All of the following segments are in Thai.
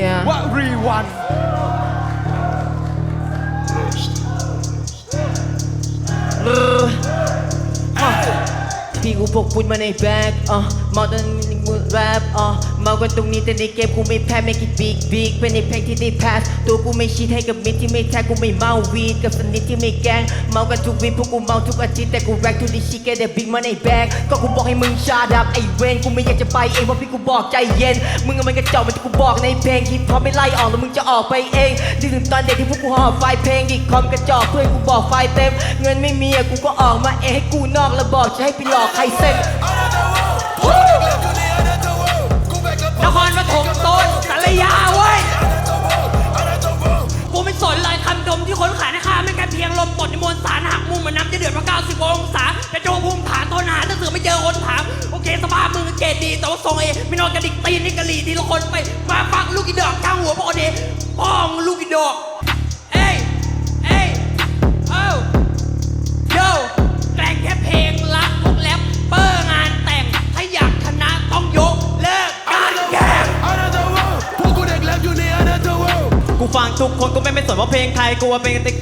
Yeah วรี กูพกพุดมาในแบกอะเมาตอนนี้กูแรปอะเมากันตรงนี้แต่ในเกมกูไม่แพ้ไม่คิดบิ๊กบิ๊กเป็นในเพลงที่ได้พาสตัวกูไม่ชีทให้กับมิตรที่ไม่แท้กูไม่เมาวีดกับสนิทที่ไม่แกล้งเมากันทุกวีพวกกูเมาทุกอาทิตย์แต่กูแร็กทุกดิชิแกแต่บิ๊กมาในแบกก็กูบอกให้มึงชาดับไอเวนกูไม่อยากจะไปเองเพราะพี่กูบอกใจเย็นมึงอะมันกระจอกเหมันที่กูบอกในเพลงคิดพอไม่ไล่ออกแล้วมึงจะออกไปเองนึกถึงตอนเด็กที่พวกกูหอบไฟเพลงดิคอมกระจอกเพื่อนกูบอกไฟเต็ม เงินไม่มีอะกูก็ออกมาเองให้กูนอกระบอกจะให้ไปหลอกใครเซ็งนครปฐมโซนสารยาเว้ยกูไม่สนเลยคำดมที่คนขายนะคะไม่แค่เพียงลมปดในมวลสารหักมุมเหมือนน้ำจะเดือดมา90องศาแต่โจภูมิฐานทนหาถ้าเสือไม่เจอคนถาม โอเคสภาพมึงเกรดดี แต่ว่าทรงเอไม่นอนกระดิกตีนนี่กะหรี่ทีละคนไปมาฟังลูกอีดอกข้างหัวพวกคนนี้ป้องลูกอีดอก กูฟังทุกคนกูไม่เป็นสนว่าเพลงใครกูว่าเป็นติ๊ก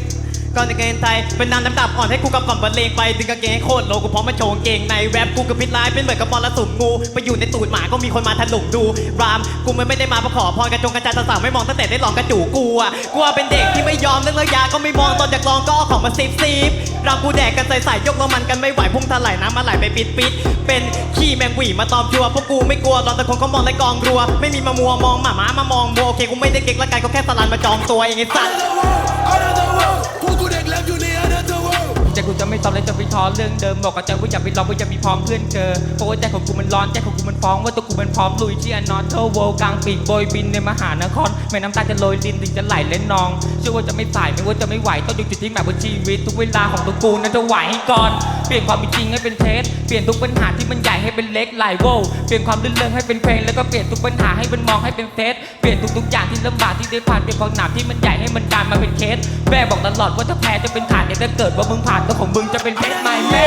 ก่อนจะเกณฑ์ไทยเป็นน้ำน้ำดับอ่อนให้กูกับฝั่งบรรเลงไปดึงกางเกงให้โคตรโลกูพร้อมมาโชว์กางเกงในแรปกูกับพิษร้ายเป็นเหมือนกับบอลละสุ่มงูไปอยู่ในตูดหมาก็มีคนมาถล่มดูรามกูไม่ไม่ได้มาประขอพรกระจงกระจายสาวๆไม่มองตั้งแต่ได้ลองกระจูกูอะกูว่าเป็นเด็กที่ไม่ยอมเลิกเลิกยาก็ไม่มองตอนอยากลองก็เอาของมาซิบซิบรามกูแดกกันใส่ๆยกลงมันกันไม่ไหวพุ่งถลายน้ำมาไหลไปปิดปิดเป็นขี้แมงหวีมาตอมชัวพวกกูไม่กลัวตอนแต่คนเขามองและกองรัว ไม่มีมามัวมองหมามามามองมัวโอเคกูไม่ได้เก๊กละกันก็แค่สลันมาจองตัวเองไอ้สัตว์ ใจกูจะไม่ตอบเลยจะไปท้อเรื่องเดิมบอกกับใจว่าอย่าไปรอว่าอย่ามีพร้อมเพื่อนเจอเพราะว่าใจของกูมันร้อนใจของกูมันฟ้องว่าตัวกูมันพร้อมลุยที่อนอเทอร์โวกลางปีกโบยบินในมหานครแม่น้ำตาจะโรยดินดินจะไหลเล่นนองเชื่อว่าจะไม่สายไม่ว่าจะไม่ไหวต้องอยู่จุดที่หมายบนชีวิตทุกเวลาของตัวกูนั้นจะไหวให้ก่อนเปลี่ยนความเป็นจริงให้เป็นเท็จเปลี่ยนทุกปัญหาที่มันใหญ่ให้เป็นเล็กไหลโวเปลี่ยนความลื่นเริงให้เป็นเพลงแล้วก็เปลี่ยนทุกปัญหาให้เป็นมองให้เป็นเท็จเปลี่ยนทุกๆอย่างที่ลำบากที่ได้ผ่านเปลี่ยนความหนักที่มันใหญ่ให้มันกลายมาเป็นเคสแม่บอกตลอดว่าถ้าแพ้จะเป็นฐานเนี่ยถ้าเกิดว่ามึงผ่านตัวของมึงจะเป็นเพชรไม่แม่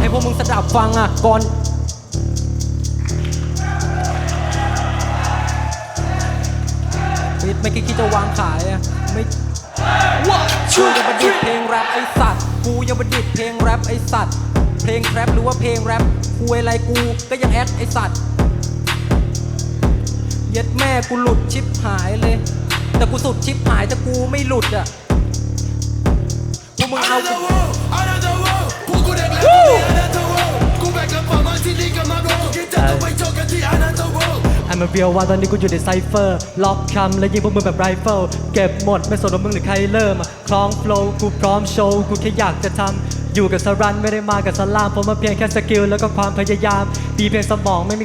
ให้พวกมึงสดับฟังอะก่อน ไม่คิดจะวางขายอะไม่ว่ากูยังประดิษฐ์เพลงแรปไอสัตว์ กูยังประดิษฐ์เพลงแรปไอสัตว์ เพลงแรปหรือว่าเพลงแรปกูอะไรกูก็ยังแอดไอสัตว์เย็ดแม่กูหลุดชิปหายเลย แต่กูสุดชิปหายแต่กูไม่หลุดอะพวกมึงเอากูไอ้มาเรียวว่าตอนนี้กูอยู่ในไซเฟอร์ ล็อกคำและยิงพวกมึงแบบไรเฟิลเก็บหมดไม่สนว่ามึงหรือใครเริ่มคล้องโฟล์กูพร้อมโชว์กูแค่อยากจะทำอยู่กับสรันไม่ได้มากับสลามเพราเพียงแค่สกิลแล้วก็ความพยายามมีเพียงสมองไม่มี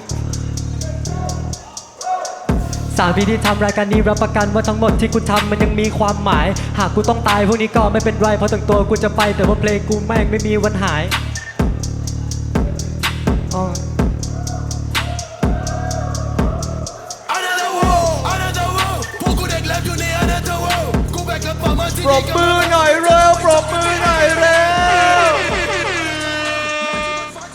สามปีที่ทำรายการนี้รับประกันว่าทั้งหมดที่กูทำมันยังมีความหมาย หากกูต้องตายพวกนี้ก็ไม่เป็นไร เพราะตั้งตัวกูจะไปแต่ว่าเพลงกูแม่งไม่มีวันหาย ปรบมือหน่อยเร็ว ปรบมือหน่อย